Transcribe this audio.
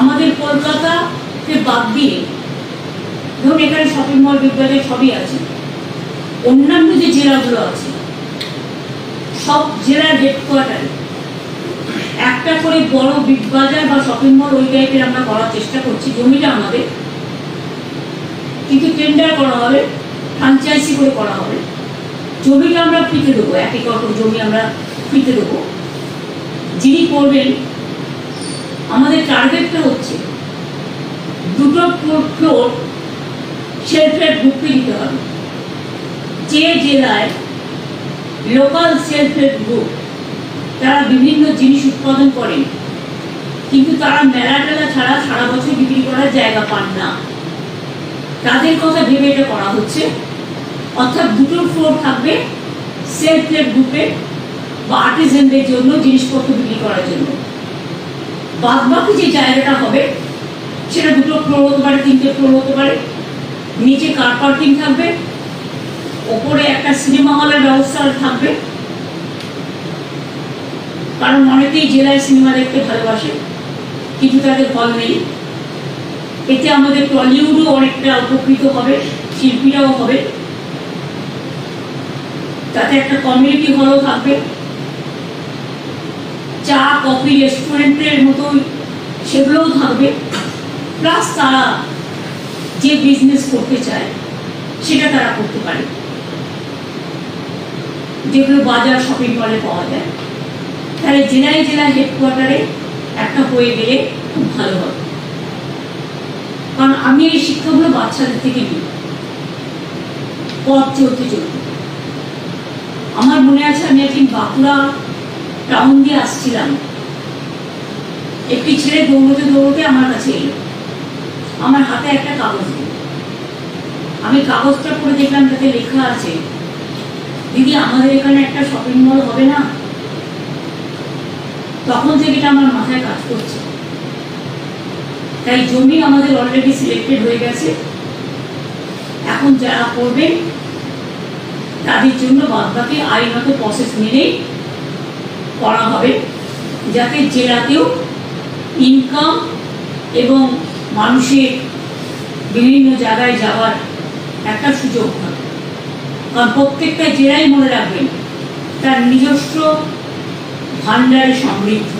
আমাদের কলকাতাকে বাদ দিয়ে ধরুন এখানে শপিং মল বিদ্যালয় সবই আছে। অন্যান্য যে জেলাগুলো আছে, সব জেলার হেডকোয়ার্টারে একটা করে বড় বিগ বাজার বা শপিং মল ওই টাইপের আমরা করার চেষ্টা করছি, জমিটা আমাদের। কিন্তু টেন্ডার করা হবে ফ্রাঞ্চাইজি করে করা হবে। জমিটা আমরা ফিতে দেবো, এক একর জমি আমরা ফিতে দেবো। যিনি করবেন আমাদের টার্গেটটা হচ্ছে দুটো ফ্লোর সেলফের গ্রুপকে দিতে হবে। যে জেলায় লোকাল সেলফ হেল্প গ্রুপ তারা বিভিন্ন জিনিস উৎপাদন করেন কিন্তু তারা মেলা টেলা ছাড়া সারা বছর বিক্রি করার জায়গা পান না। তাদের কথা ভেবে এটা করা হচ্ছে। অর্থাৎ দুটো ফ্লোর থাকবে সেলফ হেল্প গ্রুপে বা আর্টিজেনদের জন্য, জিনিসপত্র বিক্রি করার জন্য। বাদ বাকি যে জায়গাটা হবে, সেটা দুটো ফ্লোর হতে পারে, তিনটে ফ্লোর হতে পারে। নিচে কার পার্কিং থাকবে, ওপরে একটা সিনেমা হলের ব্যবস্থা থাকবে। কারণ অনেকেই জেলায় সিনেমা দেখতে ভালোবাসে, কিন্তু তাদের হল নেই। এতে আমাদের টলিউডও অনেকটা উপকৃত হবে, শিল্পীরাও হবে। তাতে একটা কমিউনিটি হলও থাকবে। চা, কফি, রেস্টুরেন্টের মতোই সেগুলোও থাকবে। প্লাস তারা যে বিজনেস করতে চায়, সেটা তারা করতে পারে। যেগুলো বাজার শপিং মলে পাওয়া যায়, তাহলে জেলায় জেলায় হেডকোয়ার্টারে একটা হয়ে গেলে খুব ভালো হবে। কারণ আমি এই শিক্ষাগুলো বাচ্চাদের থেকে নিই। পথ চলতে চলতে। আমার মনে আছে আমি একদিন বাঁকুড়া টাউন দিয়ে আসছিলাম। একটি ছেলে দৌড়তে দৌড়তে আমার কাছে এলো। আমার হাতে একটা কাগজ দিল। আমি কাগজটা পড়ে দেখলাম, তাতে লেখা আছে, দিদি, আমাদের এখানে একটা শপিং মল হবে না? তখন থেকে এটা আমার মাথায় কাজ করছে। তাই জমি আমাদের অলরেডি সিলেক্টেড হয়ে গেছে। এখন যারা করবেন, তাদের জন্য বাদবাকি আইনত প্রসেস মেনেই করা হবে, যাতে জেলাতেও ইনকাম এবং মানুষের বিভিন্ন জায়গায় যাওয়ার একটা সুযোগ হয়। কারণ প্রত্যেকটা জেলায় মনে রাখবেন, তার নিজস্ব ভাণ্ডারে সমৃদ্ধ।